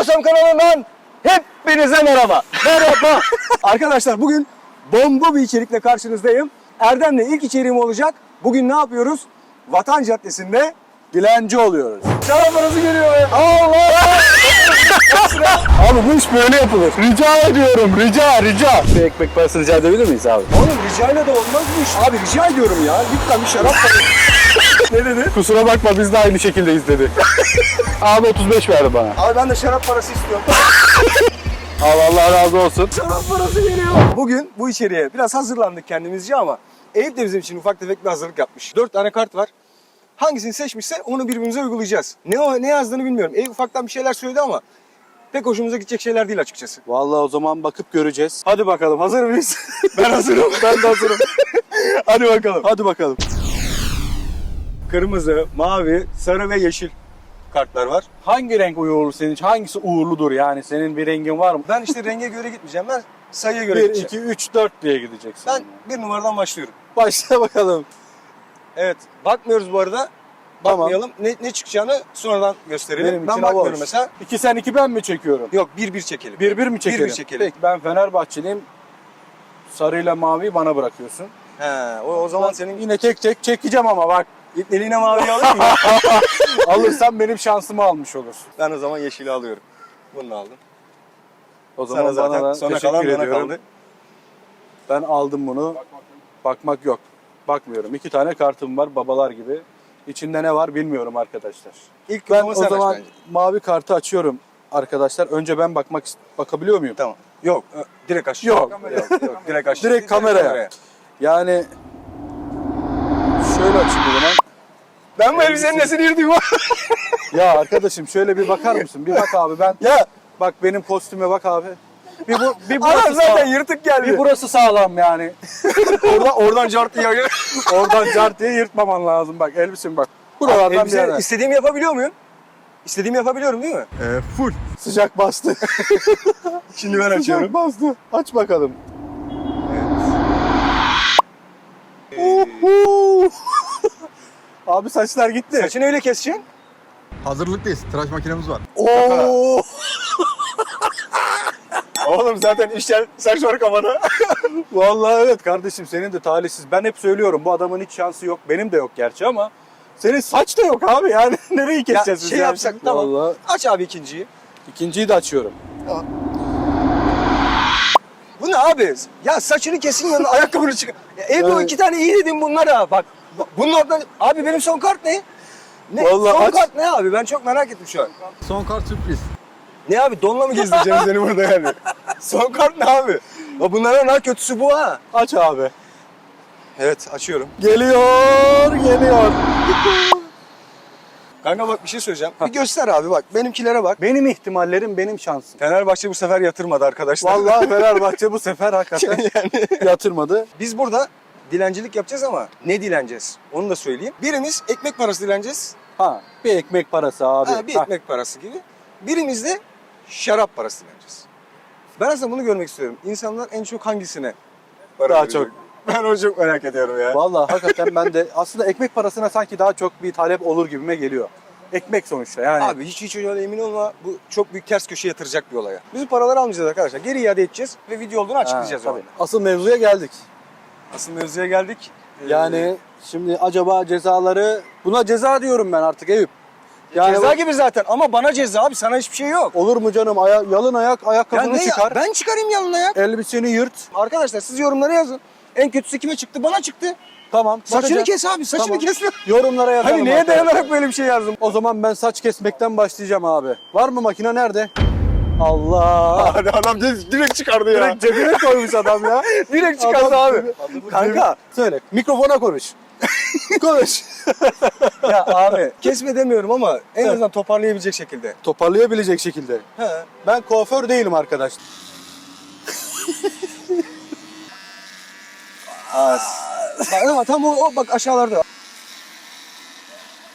Olsam kanalından hepinize merhaba. Merhaba. Arkadaşlar bugün bomba bir içerikle karşınızdayım. Erdem'le ilk içeriğim olacak. Bugün ne yapıyoruz? Vatan Caddesi'nde Dilenci oluyoruz. şarap parası geliyor. be. Allah! Abi bu iş böyle yapılır. Rica ediyorum, rica, rica. Bir ekmek parası rica edebilir miyiz abi? Oğlum ricayla da olmaz bu iş. Abi rica ediyorum ya. Lütfen bir şarap parası. Ne dedi? Kusura bakma biz de aynı şekilde izledik. abi 35 verdi bana. Abi ben de şarap parası istiyorum. Abi Allah razı olsun. şarap parası geliyor. Bugün bu içeriye biraz hazırlandık kendimizce ama Eyüp de bizim için ufak tefek bir hazırlık yapmış. Dört tane kart var. Hangisini seçmişse onu birbirimize uygulayacağız. Ne o ne yazdığını bilmiyorum. Eyüp ufaktan bir şeyler söyledi ama pek hoşumuza gidecek şeyler değil açıkçası. Vallahi o zaman bakıp göreceğiz. Hadi bakalım hazır mıyız? Ben hazırım. ben de hazırım. Hadi bakalım. Hadi bakalım. Kırmızı, mavi, sarı ve yeşil kartlar var. Hangi renk uğurlu senin için? Hangisi uğurludur yani? Senin bir rengin var mı? Ben işte renge göre gitmeyeceğim. Ben sayıya göre 1, gideceğim. 2, 3, 4 diye gideceksin. Ben bir numaradan başlıyorum. Başla bakalım. Evet. Bakmıyoruz bu arada. Tamam. Bakmayalım. Ne, ne çıkacağını sonradan gösterelim. Benim ben için bakmıyorum boş. mesela. 2 sen 2 ben mi çekiyorum? Yok bir bir çekelim. Bir bir mi çekelim? Bir bir çekelim. Peki ben Fenerbahçeliyim. Sarıyla mavi bana bırakıyorsun. He, o, o zaman Ben senin yine tek tek çekeceğim ama bak. İpneliğine mavi alayım mı? Alırsan benim şansımı almış olursun. ben o zaman yeşili alıyorum. Bunu da aldım. O zaman Sana zaten bana da sona teşekkür kalan bana ediyorum. kaldı. Ben aldım bunu. Bakmak yok. Bakmıyorum. İki tane kartım var babalar gibi. İçinde ne var bilmiyorum arkadaşlar. İlk Ben ben o zaman bence. mavi kartı açıyorum arkadaşlar. Önce ben bakmak ist- bakabiliyor muyum? Tamam. Yok, ö- direkt aç. Yok. yok, yok, direkt aç. Direkt kameraya. Yani şöyle açayım o zaman. Ben bu elbisenin nesini yırtayım? Ya arkadaşım şöyle bir bakar mısın? Bir bak abi ben. ya Bak benim kostüme bak abi. Bir, bu, bir adam burası zaten sağlam. yırtık geldi. Bir burası sağlam yani. oradan, oradan cart diye. Oradan cart diye yırtmaman lazım bak elbisim bak. Buralardan bir Elbise yerden. istediğimi yapabiliyor muyum? İstediğimi yapabiliyorum değil mi? full. Sıcak bastı. Şimdi ben açıyorum. Sıcak bastı. Aç bakalım. Abi saçlar gitti. Saçını öyle keseceksin. Hazırlıklıyız. Tıraş makinemiz var. Oo. Oğlum zaten işler saç var kafada. Vallahi evet kardeşim senin de talihsiz. Ben hep söylüyorum bu adamın hiç şansı yok. Benim de yok gerçi ama senin saç da yok abi yani. Nereyi ya keseceğiz biz şey yani yapsak tamam. Vallahi. Aç abi ikinciyi. İkinciyi de açıyorum. Bu ne abi? Ya saçını kesin yanına ayakkabını çıkar. Ya evde o Yani- iki tane iyi dedim bunlara. Bak, bunun oradan... Abi benim son kart ne? Ne? Vallahi son aç. kart ne abi? Ben çok merak ettim şu an. Son kart sürpriz. Ne abi donla mı gezdireceğim seni burada yani? son kart ne abi? Ya bunların en kötüsü bu ha. Aç abi. Evet açıyorum. Geliyor, geliyor. Kanka bak bir şey söyleyeceğim. Bir göster abi bak. Benimkilere bak. Benim ihtimallerim benim şansım. Fenerbahçe bu sefer yatırmadı arkadaşlar. Vallahi Fenerbahçe bu sefer hakikaten yatırmadı. Biz burada dilencilik yapacağız ama ne dileneceğiz? Onu da söyleyeyim. Birimiz ekmek parası dileneceğiz. Ha, bir ekmek parası abi. Ha, bir Ha, ekmek parası gibi. Birimiz de şarap parası dileneceğiz. Ben aslında bunu görmek istiyorum. İnsanlar en çok hangisine para Daha verecek? çok. Ben onu çok merak ediyorum ya. Vallahi hakikaten ben de aslında ekmek parasına sanki daha çok bir talep olur gibime geliyor. Ekmek sonuçta yani. Abi hiç hiç öyle emin olma. Bu çok büyük ters köşe yatıracak bir olay. Biz paraları almayacağız arkadaşlar. Geri iade edeceğiz ve video olduğunu Ha, açıklayacağız. o tabii. Asıl mevzuya geldik. Asıl mevzuya geldik. Ee, Yani şimdi acaba cezaları buna ceza diyorum ben artık Eyüp. Yani ceza gibi zaten ama bana ceza abi sana hiçbir şey yok. olur mu canım aya, yalın ayak Ya ayakkabını ne ya? çıkar. Ben çıkarayım yanına ya. Elbiseni yırt. Arkadaşlar siz yorumlara yazın. En kötüsü kime çıktı? Bana çıktı. Tamam. Saçını kes abi, saçını Tamam. kes. Yorumlara yazalım. Hani neye arkadaşlar. dayanarak böyle bir şey yazdım? O zaman ben saç kesmekten başlayacağım abi. Var mı makine nerede? Allah. Hadi adam direkt çıkardı ya. Direkt cebine koymuş adam ya. Direkt çıkardı Adam- abi. Kanka. Söyle. Mikrofona konuş. konuş. ya abi kesme demiyorum ama en azından toparlayabilecek şekilde. Toparlayabilecek şekilde. He. Ben kuaför değilim arkadaş. Bak ama tam o, o bak aşağılarda.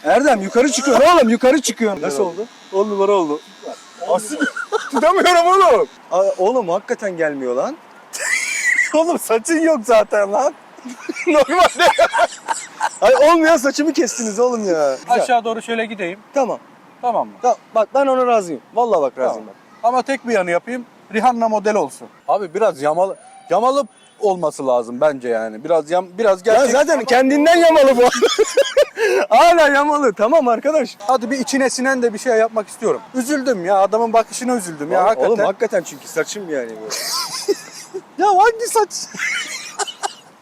Erdem yukarı çıkıyor oğlum yukarı çıkıyor. Nasıl oldu? 10 numara oldu. Asıl tutamıyorum oğlum. Aa, oğlum hakikaten gelmiyor lan. Oğlum saçın yok zaten lan. Normalde. Ay olmayan saçımı kestiniz oğlum ya. Güzel. Aşağı doğru şöyle gideyim. Tamam. Tamam mı? Tamam, bak ben ona razıyım. Vallahi bak razıyım Tamam. Ama tek bir yanı yapayım. Rihanna model olsun. Abi biraz yamalı yamalı olması lazım bence yani. Biraz yam biraz Ya gerçek. zaten kendinden yamalı bu. Hala yamalı. Tamam arkadaş. Hadi bir içine sinen de bir şey yapmak istiyorum. Üzüldüm ya adamın bakışına üzüldüm ya hakikaten. Oğlum hakikaten çünkü saçım yani böyle. Ya hangi saç?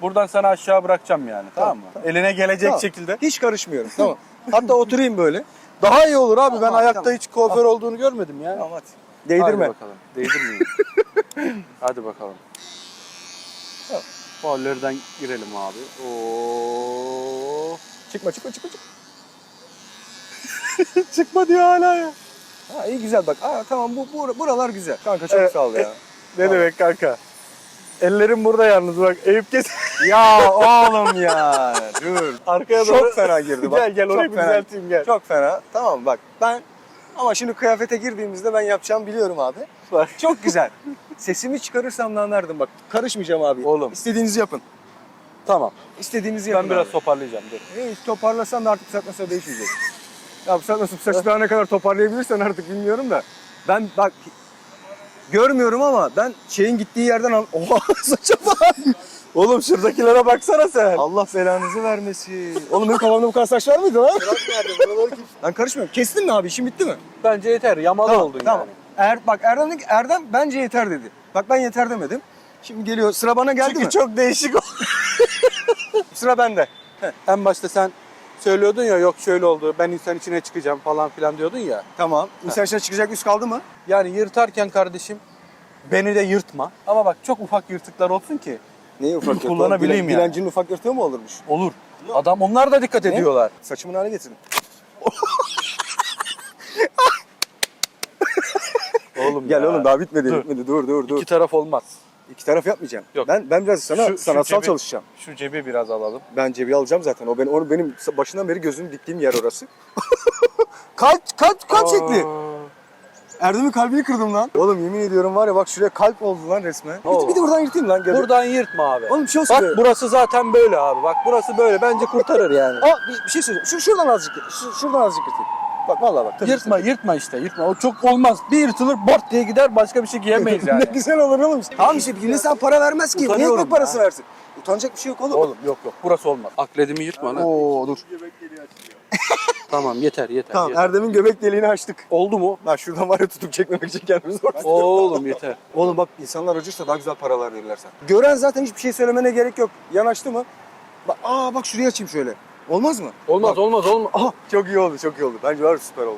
Buradan sana aşağı bırakacağım yani tamam mı? Eline gelecek Tamam. şekilde. Hiç karışmıyorum. Tamam. Hatta oturayım böyle. Daha iyi olur abi. Ben Tamam, ayakta tamam. hiç kuaför olduğunu görmedim ya. Tamam hadi. Hadi Değdirme. bakalım. Değdirmeyeyim. Hadi bakalım. Fallerden girelim abi. Oo. Çıkma çıkma çıkma çıkma. Çıkma diyor hala ya. Ha iyi güzel bak. Aa tamam bu, bu buralar güzel. Kanka çok Evet, sağ ol ya. Ne Tamam. demek kanka? Ellerim burada yalnız bak. Eyüp kes. ya oğlum ya. Dur. Arkaya doğru. Çok fena girdi bak. Gel gel Çok orayı bir fena. düzelteyim gel. Çok fena. Tamam bak ben ama şimdi kıyafete girdiğimizde ben yapacağım biliyorum abi. Bak. Çok güzel. Sesimi çıkarırsam da anlardım bak. Karışmayacağım abi. Oğlum. İstediğinizi yapın. Tamam. İstediğinizi yapın Ben biraz abi. toparlayacağım. Dur. Hiç toparlasan da artık saatten sonra değişmeyecek. Ya bu sonra saçı daha ne kadar toparlayabilirsen artık bilmiyorum da. Ben bak görmüyorum ama ben şeyin gittiği yerden al... Oha saça bak. Oğlum şuradakilere baksana sen. Allah belanızı vermesin. Oğlum benim kafamda bu kadar saç var mıydı lan? Ben karışmıyorum. Kestin mi abi? İşin bitti mi? Bence yeter. Yamalı Tamam, oldun tamam. yani. Er, bak Erdem, dedi ki, Erdem bence yeter dedi. Bak ben yeter demedim. Şimdi geliyor sıra bana geldi Çünkü mi? çok değişik oldu. Sıra bende. En başta sen söylüyordun ya yok şöyle oldu ben insan içine çıkacağım falan filan diyordun ya. Tamam. İnsan içine çıkacak üst kaldı mı? Yani yırtarken kardeşim beni de yırtma. Ama bak çok ufak yırtıklar olsun ki Neyi ufak yırtığı? Kullanabileyim Dilen- yani. Dilencinin ufak yırtığı mı olurmuş? olur. Adam onlar da dikkat ediyorlar. Saçımın hale getirin. Oğlum Gel ya. oğlum daha bitmedi Dur. bitmedi dur dur dur. İki, taraf olmaz. Taraf yapmayacağım. Yok. Ben ben biraz sana Şu- şu sanatsal cebi- çalışacağım. Şu cebi biraz alalım. Ben cebi alacağım zaten. O ben onu benim başından beri gözünü diktiğim yer orası. kalp kalp kalp şekli. Erdem'in kalbini kırdım lan. Oğlum yemin ediyorum var ya bak şuraya kalp oldu lan resmen. Bir, oldu? bir de buradan yırtayım lan. Gel. Buradan yırtma abi. Oğlum bir şey olsun. Bak burası zaten böyle abi. Bak burası böyle. Bence kurtarır yani. Aa bir, bir şey söyleyeceğim. Şu, şuradan azıcık şu, şuradan azıcık yırtayım. Bak vallahi bak. tabii. Yırtma, yırtma işte. Yırtma. O çok olmaz. Bir yırtılır bort diye gider başka bir şey giyemeyiz yani. ne güzel olur oğlum. Tamam işte bir insan para vermez ki. Niye ekmek parası versin? Utanacak bir şey yok oğlum. Oğlum yok yok. Burası olmaz. Akledimi yırtma lan. Oo dur. Tamam yeter yeter. Tamam yeter. Erdem'in göbek deliğini açtık. Oldu mu? Lan şuradan var ya tutup çekmemek için kendimizi ortada. Oğlum yeter. Oğlum bak insanlar acırsa daha güzel paralar verirler sana. Gören zaten hiçbir şey söylemene gerek yok. Yanaştı mı? Bak, aa bak şuraya açayım şöyle. Olmaz mı? Olmaz Bak. olmaz olmaz. Aha çok iyi oldu çok iyi oldu. Bence var süper oldu.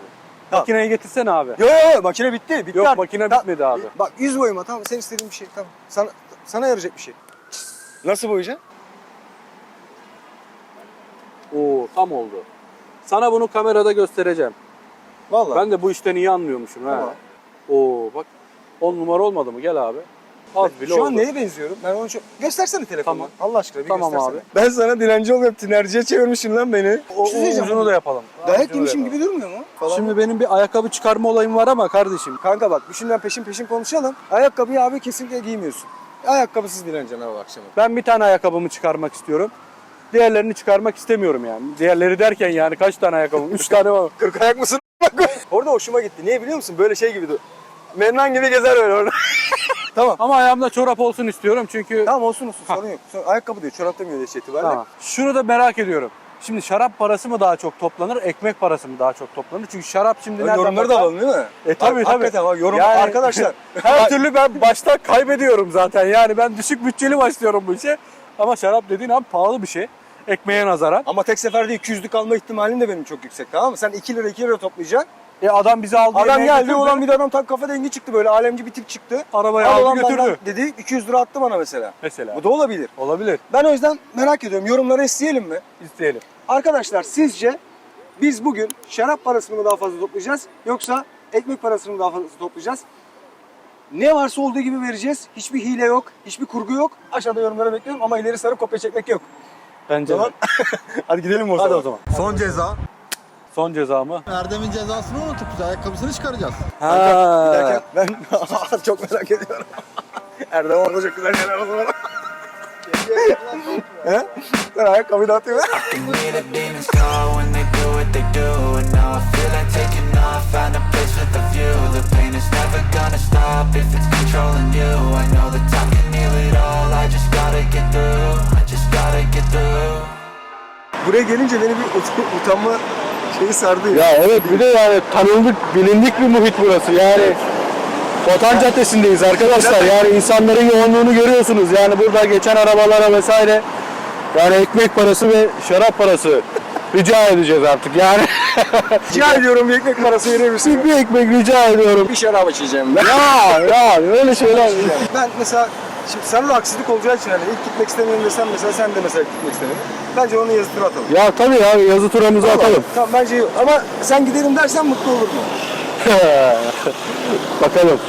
Tamam. Makineyi getirsene abi. Yo yo yo makine bitti. bitti Yok artık. makine Ta- bitmedi abi. Bak yüz boyama tamam sen istediğin bir şey tamam. Sana, sana yarayacak bir şey. Nasıl boyayacaksın? Oo tam oldu. Sana bunu kamerada göstereceğim. Vallahi. Ben de bu işten iyi anlıyormuşum ha. Tamam. Oo bak 10 numara olmadı mı? Gel abi. Az bile Şu oldu. an neye benziyorum? Ben onu şu... Göstersene telefonunu. Tamam. Allah aşkına bir Tamam göstersene. abi. Ben sana dilenci oluyorum. Tinerciye çevirmişsin lan beni. O, o Bir şey diyeceğim. da yapalım. Dayak yemişim gibi durmuyor mu? Falan. Şimdi benim bir ayakkabı çıkarma olayım var ama kardeşim. Kanka bak düşünden peşin peşin konuşalım. Ayakkabıyı abi kesinlikle giymiyorsun. Ayakkabısız dileneceksin abi akşama. Ben bir tane ayakkabımı çıkarmak istiyorum. Diğerlerini çıkarmak istemiyorum yani. Diğerleri derken yani kaç tane ayakkabım? 3 tane var. Kırk ayak mısın? orada hoşuma gitti. Niye biliyor musun? Böyle şey gibi dur. Mennan gibi gezer öyle orada. tamam. Ama ayağımda çorap olsun istiyorum çünkü Tamam olsun olsun sorun yok. Ayakkabı diyor. Çorap demiyor yaş itibariyle. Tamam. Şunu da merak ediyorum. Şimdi şarap parası mı daha çok toplanır, ekmek parası mı daha çok toplanır? Çünkü şarap şimdi nereden Yorumları da alalım değil mi? E tabii tabii. Hakikaten bak yorum Yani- arkadaşlar. Her türlü ben başta kaybediyorum zaten. Yani ben düşük bütçeli başlıyorum bu işe. Ama şarap dediğin abi pahalı bir şey. Ekmeğe nazaran. Ama tek seferde 200'lük alma ihtimalin de benim çok yüksek tamam mı? Sen 2 lira 2 lira toplayacaksın. E adam bizi aldı. Adam yemeğe geldi götürdü. ulan bir de adam tam kafa dengi çıktı böyle alemci bir tip çıktı. Arabayı Al aldı götürdü. dedi 200 lira attı bana mesela. Mesela. Bu da olabilir. Olabilir. Ben o yüzden merak ediyorum yorumları isteyelim mi? İsteyelim. Arkadaşlar sizce biz bugün şarap parasını mı daha fazla toplayacağız yoksa ekmek parasını mı daha fazla toplayacağız? Ne varsa olduğu gibi vereceğiz. Hiçbir hile yok, hiçbir kurgu yok. Aşağıda yorumlara bekliyorum ama ileri sarıp kopya çekmek yok. Bence Tamam. de. Hadi gidelim o Hadi zaman. o zaman. Son ceza. Son cezamı. Erdem'in cezasını unutup biz ayakkabısını çıkaracağız. Dakika ben çok merak ediyorum. Erdem orada çok güzel şeyler var. He? Sen ayakkabıyı da Buraya gelince beni bir ut- utanma şeyi sardı ya. Ya evet bir de yani tanındık, bilindik bir muhit burası. Yani Vatan Caddesi'ndeyiz arkadaşlar. Yani insanların yoğunluğunu görüyorsunuz. Yani burada geçen arabalara vesaire yani ekmek parası ve şarap parası rica edeceğiz artık. Yani Rica ediyorum bir ekmek parası verir misin? bir ekmek rica ediyorum. Bir şarap içeceğim ben. Ya ya öyle şeyler. Ben mesela şimdi sana da haksızlık olacağı için hani ilk gitmek istemiyorum desem mesela sen de mesela gitmek istemiyorsun. Bence onun yazı tura atalım. Ya tabii ya yazı turamızı atalım. Tamam bence iyi. Ama sen gidelim dersen mutlu olur mu? Bakalım.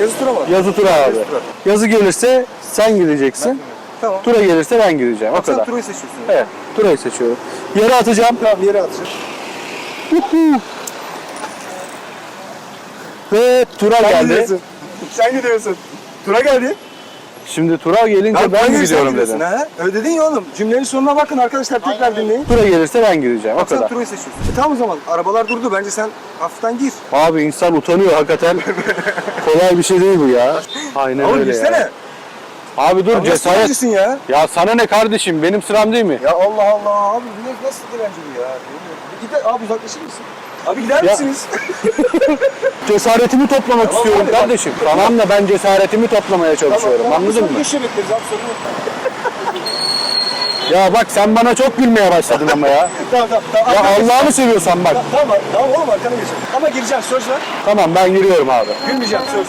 Yazı tura mı? Yazı tura abi. Yazı tura. Yazı gelirse sen gideceksin. Tamam. Tura gelirse ben gideceğim. O Sen kadar. turayı seçiyorsun. Evet. Turayı seçiyorum. Yere atacağım. Tamam yere atacağım. Ve tura Sen geldi. gidiyorsun. Sen gidiyorsun. Tura geldi. Şimdi tura gelince Ya ben gidiyorum dedim. Ha? Öyle dedin ya oğlum. Cümlenin sonuna bakın arkadaşlar tekrar dinleyin. Tura gelirse ben gideceğim. O Bak sen kadar. turayı seçiyorsun. E tamam o zaman. Arabalar durdu. Bence sen hafiften gir. Abi insan utanıyor hakikaten. Kolay bir şey değil bu ya. Aynen Oğlum öyle girsene. ya. Abi dur Abi nasıl cesaret. ya? Ya sana ne kardeşim benim sıram değil mi? Ya Allah Allah abi nasıl direnci bu ya? Bir Gider, abi uzaklaşır mısın? Abi gider Ya- misiniz? Cesaretimi toplamak Tamam istiyorum abi, bak. kardeşim. Tamam da ben cesaretimi toplamaya çalışıyorum. Anladın mı? Köşe bekleriz abi sorun yok. Ya bak sen bana çok gülmeye başladın ama ya. Tamam tamam. tamam. Ya Allah'ını seviyorsan bak. Tamam tamam oğlum arkana geçelim. Ama gireceğim söz ver. Tamam ben giriyorum abi. Gülmeyeceğim söz.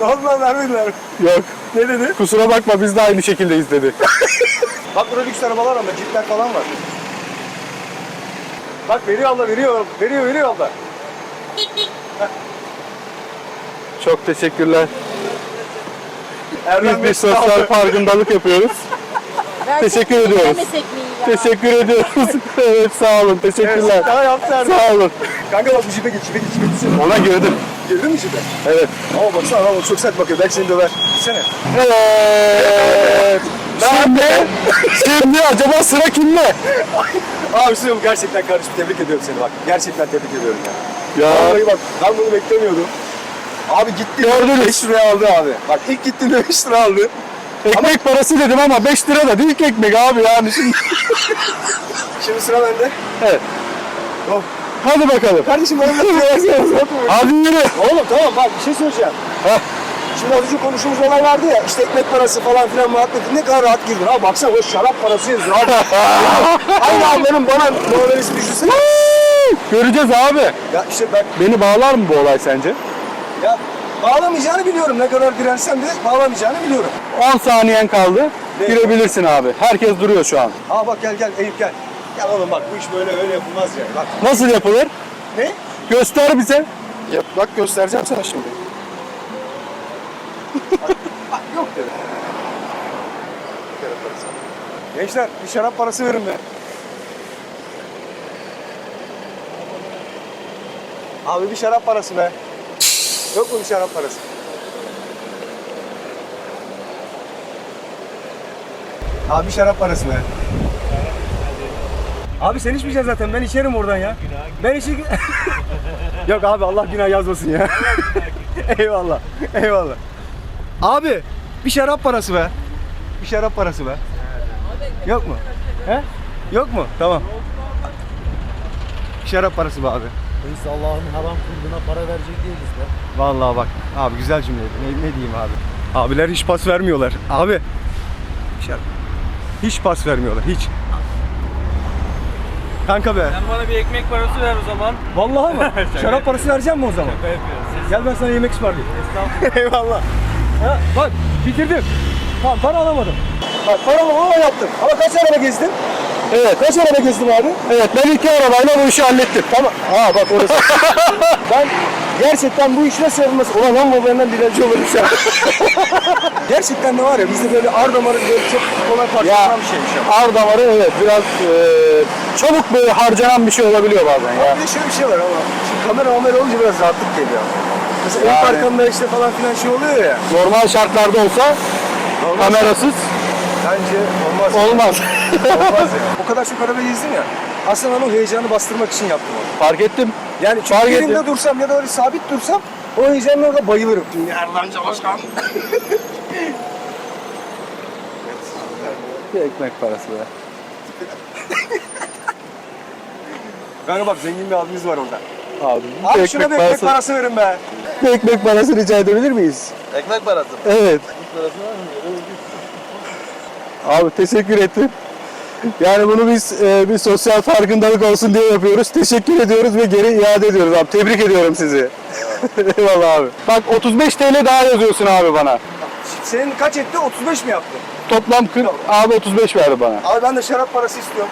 Ne oldu lan vermediler. Yok. Ne dedi? Kusura bakma biz de aynı şekildeyiz dedi. Bak burada lüks arabalar ama cipler falan var. Bak veriyor abla veriyor. Veriyor veriyor abla. Çok teşekkürler. Erdem Biz bir Bey, sosyal sağ ol. farkındalık yapıyoruz. Teşekkür ediyoruz. Teşekkür ediyoruz. evet sağ olun. Teşekkürler. Evet, daha yaptı Erdem. Sağ olun. Kanka bak bu jipe geç, jipe geç, jipe gitsene. Ona girdim. Girdin mi jipe? Evet. Ama baksana ama çok sert bakıyor. Belki seni döver. Gitsene. Evet. Şimdi, şimdi acaba sıra kimde? Abi Suyum gerçekten kardeşim tebrik ediyorum seni bak. Gerçekten tebrik ediyorum ya. Ya Vallahi bak ben bunu beklemiyordum. Abi gitti. Gördünüz. 5 liraya aldı abi. Bak ilk gittiğinde 5 lira aldı. ekmek parası dedim ama 5 lira da değil ki ekmek abi yani şimdi. Şimdi sıra bende. Evet. Of. Hadi bakalım. Kardeşim bana bir Hadi yürü. Oğlum tamam bak bir şey söyleyeceğim. Heh. Şimdi az önce konuştuğumuz olay vardı ya işte ekmek parası falan filan muhabbeti ne kadar rahat girdin. Abi baksana o şarap parası yazıyor abi. Aynı ablanın bana numarası düşünsene. Göreceğiz abi. Ya işte ben Beni bağlar mı bu olay sence? ya bağlamayacağını biliyorum. Ne kadar dirensem de bağlamayacağını biliyorum. 10 saniyen kaldı. Girebilirsin abi. Herkes duruyor şu an. Aa bak gel gel Eyüp gel. Gel oğlum bak bu iş böyle öyle yapılmaz ya. Bak Nasıl yapılır? ne? Göster bize. Yap, bak göstereceğim sana şimdi. bak yok dedi. Şarap parası. Gençler bir şarap parası verin be. Abi bir şarap parası be. Yok mu bir şarap parası? Abi bir şarap parası be. Abi sen içmeyeceksin zaten. Ben içerim oradan ya. Ben içi... Yok abi Allah günah yazmasın ya. eyvallah. Eyvallah. Abi bir şarap parası be. Bir şarap parası be. Yok mu? He? Yok mu? Tamam. Bir şarap parası be abi. Biz Allah'ın haram kıldığına para verecek değiliz be. Vallahi bak abi güzel cümleydi. Ne, ne diyeyim abi? Abiler hiç pas vermiyorlar. Abi. Şarap. Hiç pas vermiyorlar hiç. Kanka be. Sen bana bir ekmek parası ver o zaman. Vallahi mı? Şarap parası vereceğim mi o zaman? Şaka yapıyoruz. Gel ben sana yemek ısmarlayayım. Eyvallah. Ha, bak bitirdim. Tamam para alamadım. Bak para alamadım yaptım. Ama kaç araba gezdin? Evet. Kaç araba gezdim abi? Evet ben iki arabayla bu işi hallettim. Tamam. Aa bak orası. ben gerçekten bu iş nasıl yapılmaz? Ulan lan babalarından dilenci olurmuş ya. gerçekten de var ya bizde böyle ar damarı böyle çok kolay parçalanan bir şeymiş ya. ar damarı evet biraz e, çabuk böyle harcanan bir şey olabiliyor bazen ya. Bir de şöyle bir şey var ama şimdi kamera kamera olunca biraz rahatlık geliyor. Mesela Yani. ön arkamda işte falan filan şey oluyor ya. Normal şartlarda olsa Normal kamerasız Bence olmaz. Olmaz. Olmaz ya. O kadar çok araba gezdim ya. Aslında ben o heyecanı bastırmak için yaptım onu. Fark ettim. Yani çünkü Fark yerinde ettim. dursam ya da öyle sabit dursam o heyecanla orada bayılırım. Nereden çalışkan? Bir ekmek parası be. Kanka bak zengin bir abimiz var orada. Abi, bir Abi ekmek, şuna bir ekmek parası, parası verin be. bir ekmek parası rica edebilir miyiz? Ekmek parası. Evet. Abi teşekkür ettim. Yani bunu biz e, bir sosyal farkındalık olsun diye yapıyoruz. Teşekkür ediyoruz ve geri iade ediyoruz abi. Tebrik ediyorum sizi. Eyvallah abi. Bak 35 TL daha yazıyorsun abi bana. Senin kaç etti? 35 mi yaptı? Toplam 40, abi 35 verdi bana. Abi ben de şarap parası istiyorum.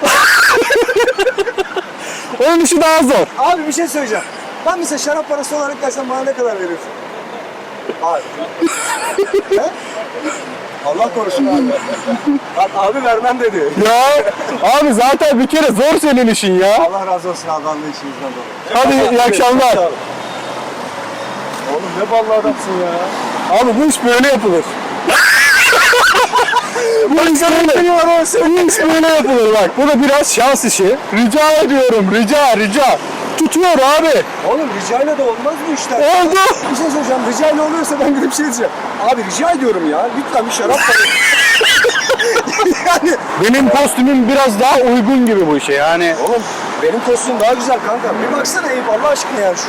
Onun işi daha zor. Abi bir şey söyleyeceğim. Ben mesela şarap parası olarak dersen bana ne kadar verirsin? Abi. He? Allah korusun abi. Bak abi vermem dedi. Ya abi zaten bir kere zor senin işin ya. Allah razı olsun abi anlayışınızdan dolayı. Hadi iyi akşamlar. Oğlum ne ballı adamsın ya. Abi bu iş böyle yapılır. bu iş böyle, bu iş böyle yapılır bak. Bu da biraz şans işi. Rica ediyorum rica rica. Tutuyor abi. Oğlum ricayla da olmaz bu işler. Oldu. Bir şey söyleyeceğim. Ricayla oluyorsa ben gidip şey diyeceğim. Abi rica ediyorum ya. Lütfen bir şarap yani Benim kostümüm biraz daha uygun gibi bu işe yani. Oğlum benim kostüm daha güzel kanka. Bir baksana Eyüp Allah aşkına ya şu.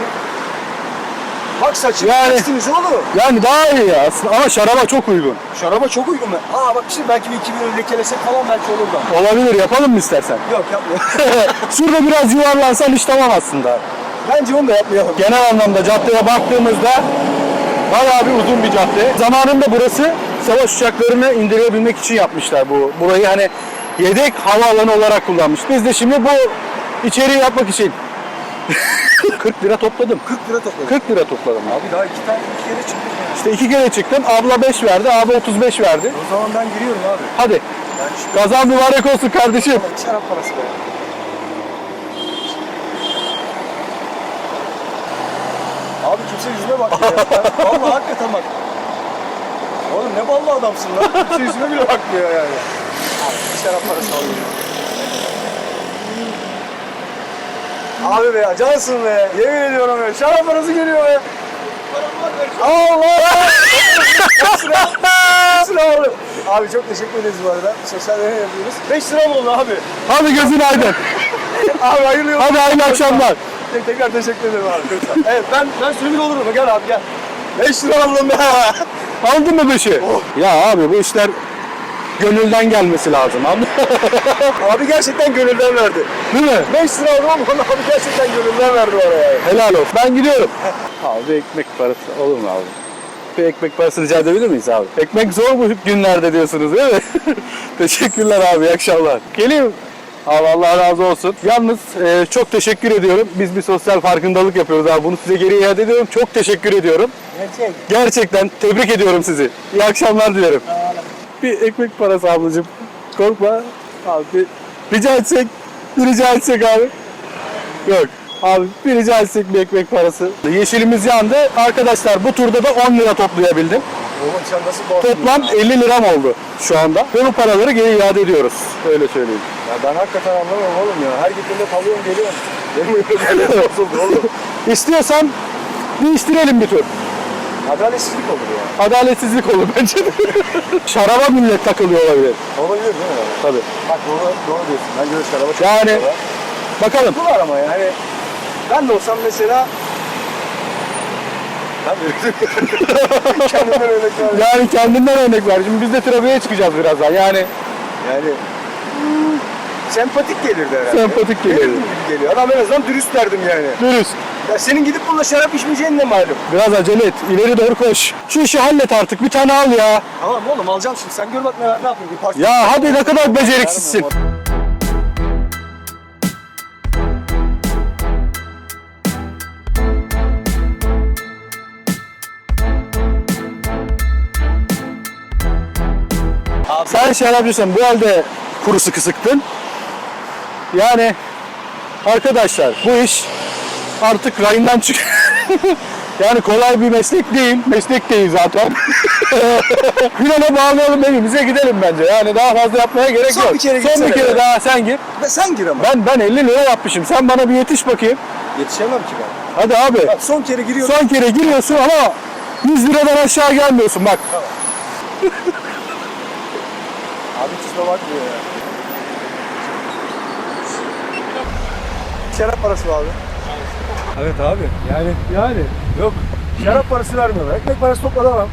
Bak saçını Yani- kestiniz oğlum. Yani daha iyi ya aslında ama şaraba çok uygun. Şaraba çok uygun mu? Aa bak şimdi belki bir 2000 lira lekelesek falan belki olur da. Olabilir yapalım mı istersen? Yok yapma. Şurada biraz yuvarlansan iş tamam aslında. Bence onu da yapmayalım. Genel anlamda caddeye baktığımızda bayağı bir uzun bir cadde. Zamanında burası savaş uçaklarını indirebilmek için yapmışlar bu. Burayı hani yedek havaalanı olarak kullanmış. Biz de şimdi bu içeriği yapmak için 40 lira topladım. 40 lira topladım. 40 lira topladım abi. Abi daha iki tane iki kere çıktık ya. İşte iki kere çıktım. Abla 5 verdi, abi 35 verdi. O zaman ben giriyorum abi. Hadi. Ben şu Kazan mübarek olsun kardeşim. şarap parası be. Abi kimse yüzüme bakmıyor ya. Vallahi hakikaten bak. Oğlum ne ballı adamsın lan. Kimse yüzüme bile bakmıyor yani. Abi şarap parası alıyorum. Abi be cansın be. Yemin ediyorum be. Şarap parası geliyor be. Allah! Kaç lira? Kaç lira abi? Abi çok teşekkür ederiz bu arada. Sosyal deney yapıyoruz. 5 lira mı oldu abi? Hadi gözün aydın. Abi hayırlı yollar. Hadi hayırlı akşamlar. Tek- Tekrar teşekkür ederim abi. Evet ben ben sürgün olurum. Gel abi gel. 5 lira aldım be. Aldın mı beşi? Ya abi bu işler gönülden gelmesi lazım abi. abi gerçekten gönülden verdi. Değil mi? 5 lira aldım ama abi gerçekten gönülden verdi bana yani. Helal olsun. Ben gidiyorum. Abi bir ekmek parası olur mu abi? Bir ekmek parası rica edebilir miyiz abi? Ekmek zor bu günlerde diyorsunuz değil mi? Teşekkürler abi, iyi akşamlar. Geleyim. Abi Allah razı olsun. Yalnız e, çok teşekkür ediyorum. Biz bir sosyal farkındalık yapıyoruz abi. Bunu size geri iade ediyorum. Çok teşekkür ediyorum. Gerçek. Gerçekten tebrik ediyorum sizi. İyi akşamlar dilerim. Bir ekmek parası ablacığım. Korkma. Abi bir rica etsek, bir rica etsek abi. Yok. Abi bir rica etsek bir ekmek parası. Yeşilimiz yandı. Arkadaşlar bu turda da 10 lira toplayabildim. Oğlum sen nasıl boğazın? Toplam 50 liram oldu şu anda. Ve bu paraları geri iade ediyoruz. Öyle söyleyeyim. Ya ben hakikaten anlamıyorum oğlum ya. Her gittiğimde kalıyorum geliyorum. Benim bozuldu oğlum. İstiyorsan değiştirelim bir tur. Adaletsizlik olur ya. Adaletsizlik olur bence de. Şaraba millet takılıyor olabilir. Olabilir değil mi? Tabii. Bak doğru, doğru diyorsun. Bence de şaraba çok Yani takılıyorlar. bakalım. Bu var ama yani. Ben de olsam mesela ben de kendimden örnek verdim. Yani kendinden örnek ver. Şimdi biz de trafiğe çıkacağız birazdan. Yani Yani sempatik gelirdi herhalde. Sempatik gelirdi. Gibi geliyor. Adam en azından dürüst derdim yani. dürüst. Ya senin gidip bununla şarap içmeyeceğin ne malum? Biraz acele et. İleri doğru koş. Şu işi hallet artık. Bir tane al ya. Tamam oğlum alacağım şimdi. Sen gör bak ne, ne yapayım. Bir parça. Ya hadi ne kadar beceriksizsin. Sen şarapçısın. Bu halde kuru sıkı sıktın. Yani arkadaşlar bu iş artık rayından çık. yani kolay bir meslek değil. Meslek değil zaten. Plana bağlayalım evimize gidelim bence. Yani daha fazla yapmaya gerek Son yok. bir kere Son gitsene bir kere be. daha sen gir. Ve sen gir ama. Ben ben 50 lira yapmışım. Sen bana bir yetiş bakayım. Yetişemem ki ben. Hadi abi. Bak son kere giriyorum. Son kere giriyorsun ama 100 liradan aşağı gelmiyorsun bak. Abi kusura bakmıyor ya. Şarap parası mı abi? Evet abi. Yani yani yok. Şarap parası vermiyorlar. Ekmek parası topladı adam.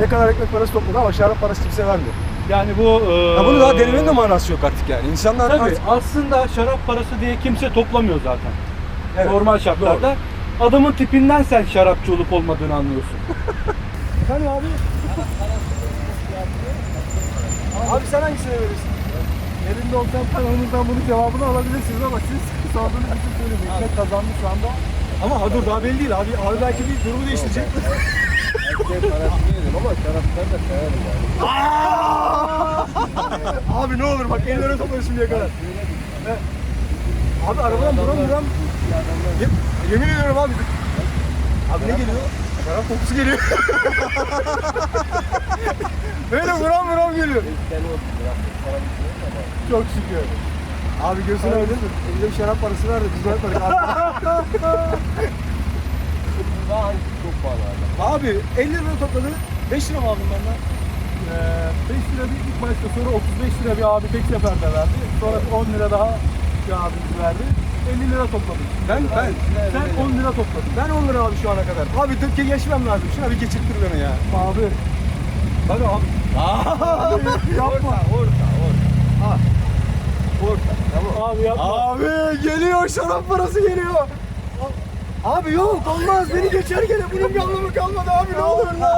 Ne kadar ekmek parası topladı ama şarap parası kimse vermiyor. Yani bu... E, Ha bunu daha denemenin de manası yok artık yani. İnsanlar Tabii artık... aslında şarap parası diye kimse toplamıyor zaten. Evet, Normal şartlarda. Adamın tipinden sen şarapçı olup olmadığını anlıyorsun. Efendim abi? abi sen hangisini verirsin? Yerinde olsam kanalımızdan bunun cevabını alabilirsiniz ama siz sorduğunuz için söylemeyin. Ekmek kazandı şu anda. Ama ha dur daha belli değil abi. Abi belki bir durumu değiştirecek. abi ne olur bak 50 lira toplar şimdiye kadar. Abi arabadan buram buram. Yem- Yemin ediyorum abi. Abi ne geliyor? Şarap kokusu geliyor. Böyle buram buram geliyor. Çok şükür. Abi gözünü aydın. Elinde bir şarap parası verdi. Biz de yapmadık abi. Abi 50 lira topladı. 5 lira mı aldın benden? Ee, 5 lira bir ilk başta sonra 35 lira bir abi tek seferde verdi. Sonra 10 lira daha bir abimiz verdi. 50 lira topladık. Ben ben Sen 10 lira topladın. ben 10 lira abi şu ana kadar. Abi Türkiye geçmem lazım. Şuna bir geçirtir beni ya. Abi. Hadi abi. Yapma. Orta orta. Ha. Orta. Tamam. Abi yapma. Abi geliyor şarap parası geliyor. Abi yok olmaz beni geçer gene bunun bir anlamı kalmadı abi ne olur lan.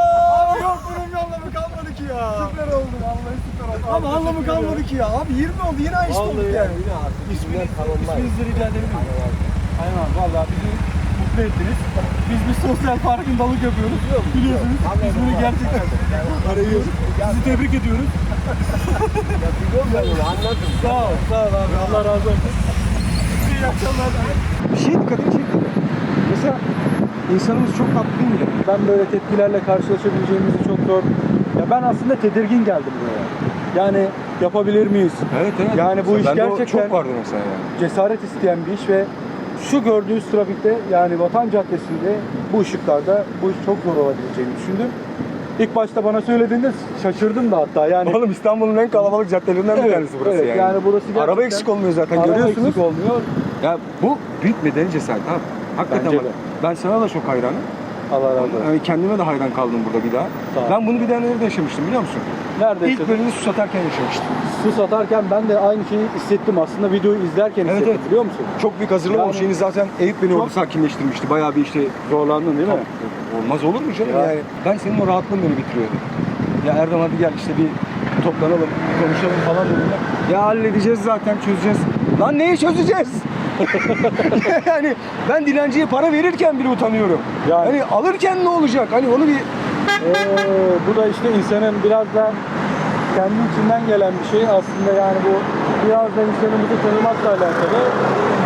Abi yok bunun bir anlamı kalmadı ki ya. Süper oldu. Vallahi süper oldu. Abi anlamı kalmadı ki ya. Abi 20 oldu yine aynı işte olduk yani. İsminizi rica edebilir miyim? Aynen abi valla bizi mutlu ettiniz. Biz bir sosyal farkındalık yapıyoruz. Biliyorsunuz. Biz bunu gerçekten arıyoruz. Sizi tebrik ediyoruz. Anladım. Sağ ol, sağ ol abi. Allah razı olsun. İyi akşamlar. Bir şey dikkatimi çekti. Mesela insanımız çok tatlı değil mi? Ben böyle tepkilerle karşılaşabileceğimizi çok zor. Ya ben aslında tedirgin geldim buraya. Yani yapabilir miyiz? Evet evet. Yani bu iş Bende o gerçekten- çok vardı mesela yani. Cesaret isteyen bir iş ve şu gördüğünüz trafikte yani Vatan Caddesi'nde bu ışıklarda bu iş çok zor olabileceğini düşündüm. İlk başta bana söylediğinde şaşırdım da hatta yani. Oğlum İstanbul'un en kalabalık caddelerinden bir tanesi burası evet, yani. yani burası gerçekten- Araba eksik olmuyor zaten Araba görüyorsunuz. eksik olmuyor. Ya bu büyük medeni cesaret abi. Hakikaten Bence bak, de. ben sana da çok hayranım. Allah razı olsun. Yani kendime de hayran kaldım burada bir daha. Ben bunu bir daha nerede yaşamıştım biliyor musun? Nerede İlk bölümde su satarken yaşamıştım. Su satarken ben de aynı şeyi hissettim aslında videoyu izlerken Evet, hissettim evet. biliyor musun? Çok büyük hazırlama Yani- şeyini zaten Eyüp beni orada Çok- sakinleştirmişti. Bayağı bir işte Zorlandın değil mi? olmaz olur mu canım Ya. yani. Ben senin o rahatlığın beni bitiriyordu. Ya Erdem hadi gel işte bir toplanalım, bir konuşalım falan dedim. Ya halledeceğiz zaten çözeceğiz. Lan neyi çözeceğiz? yani ben dilenciye para verirken bile utanıyorum. Yani- Hani alırken ne olacak? Hani onu bir Ee, bu da işte insanın biraz da kendi içinden gelen bir şey. Aslında yani bu biraz da insanımızı tanımakla alakalı,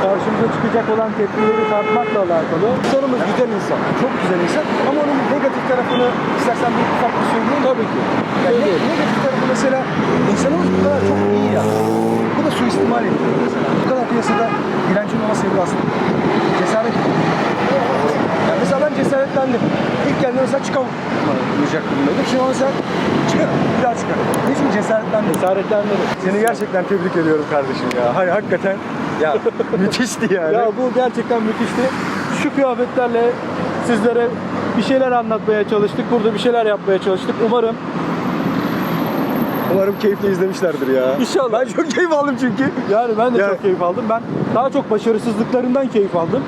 karşımıza çıkacak olan tepkileri tartmakla alakalı. insanımız güzel insan. Çok güzel insan. Ama onun negatif tarafını istersen bir ufak bir söyleyeyim. Tabii ki. Yani ne- negatif tarafı mesela insanımız bu kadar çok iyi ya. Bu da suistimal ediliyor mesela. Bu kadar piyasada dilencin olma sebebi aslında cesaret. Yani mesela ben cesaretlendim. İlk geldiğimde mesela çıkamayacaktım dedim. Şimdi mesela çıkar, bir daha çıkar. Niçin cesaretlendim? Cesaretlendim. Seni gerçekten tebrik ediyorum kardeşim ya. Hani hakikaten ya müthişti yani. Ya bu gerçekten müthişti. Şu kıyafetlerle sizlere bir şeyler anlatmaya çalıştık. Burada bir şeyler yapmaya çalıştık. Umarım Umarım keyifle izlemişlerdir ya. İnşallah. Ben çok keyif aldım çünkü. yani ben de Ya- çok keyif aldım. Ben daha çok başarısızlıklarından keyif aldım.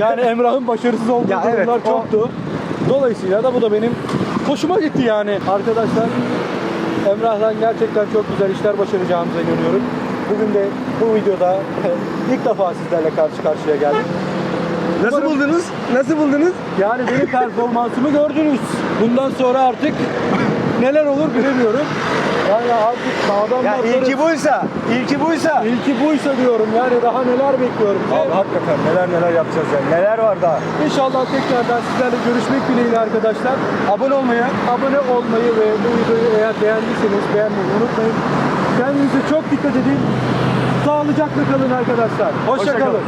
Yani Emrah'ın başarısız olduğu Ya evet, durumlar o- çoktu. Dolayısıyla da bu da benim hoşuma gitti yani. Arkadaşlar Emrah'dan gerçekten çok güzel işler başaracağımıza inanıyorum. Bugün de bu videoda ilk defa sizlerle karşı karşıya geldik. Nasıl buldunuz? Nasıl buldunuz? Yani benim performansımı gördünüz. Bundan sonra artık neler olur bilemiyorum. Yani artık sağdan Ya bakıyoruz. ilki buysa, ilki buysa. İlki buysa diyorum yani daha neler bekliyorum. Abi hakikaten neler neler yapacağız yani. Neler var daha. İnşallah tekrardan sizlerle görüşmek dileğiyle arkadaşlar. Abone olmayı, Abone olmayı ve bu videoyu eğer beğendiyseniz beğenmeyi unutmayın. Kendinize çok dikkat edin. Sağlıcakla kalın arkadaşlar. Hoşça Hoşça kalın. kalın.